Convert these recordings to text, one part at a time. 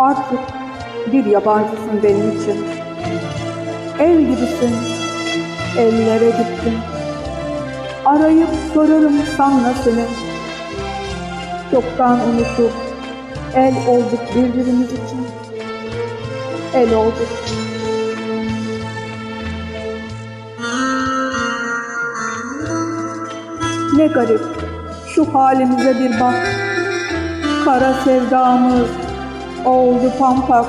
Artık bir yabancısın benim için. El gibisin, ellere gittin. Arayıp sorarım sanma seni. Çoktan unutup el olduk birbirimiz için. El olduk. Ne garip şu halimize bir bak. Kara sevdamız oldu pampak.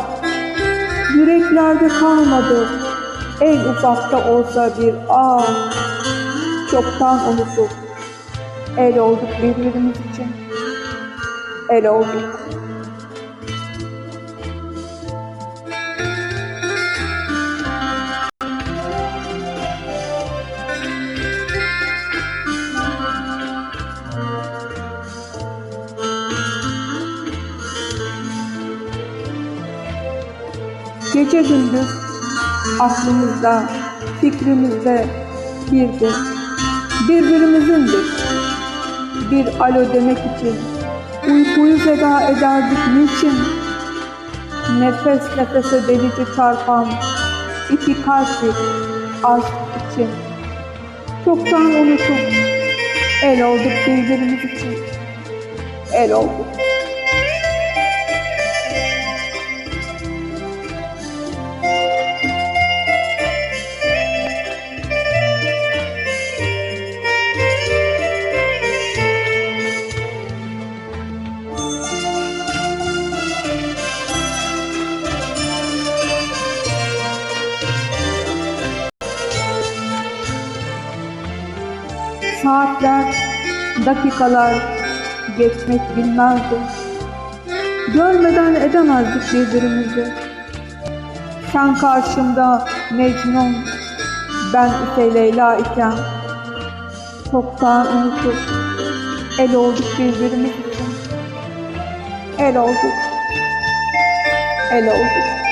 Yüreklerde kalmadı en ufakta olsa bir ah. Çoktan unutup el olduk birbirimiz için. El olduk. Gece gündüz aklımızda, fikrimizde birdir. Birbirimizindir. Bir alo demek için uykuyu feda ederdik niçin? Nefes nefese delice çarpan iki kalplik aşk için. Çoktan unutup el olduk birbirimiz için. El olduk. Saatler, dakikalar geçmek bilmezdi. Görmeden edemezdik birbirimizi. Sen karşımda Mecnun, ben ise Leyla iken çoktan unutup el olduk birbirimiz için. El olduk. El olduk.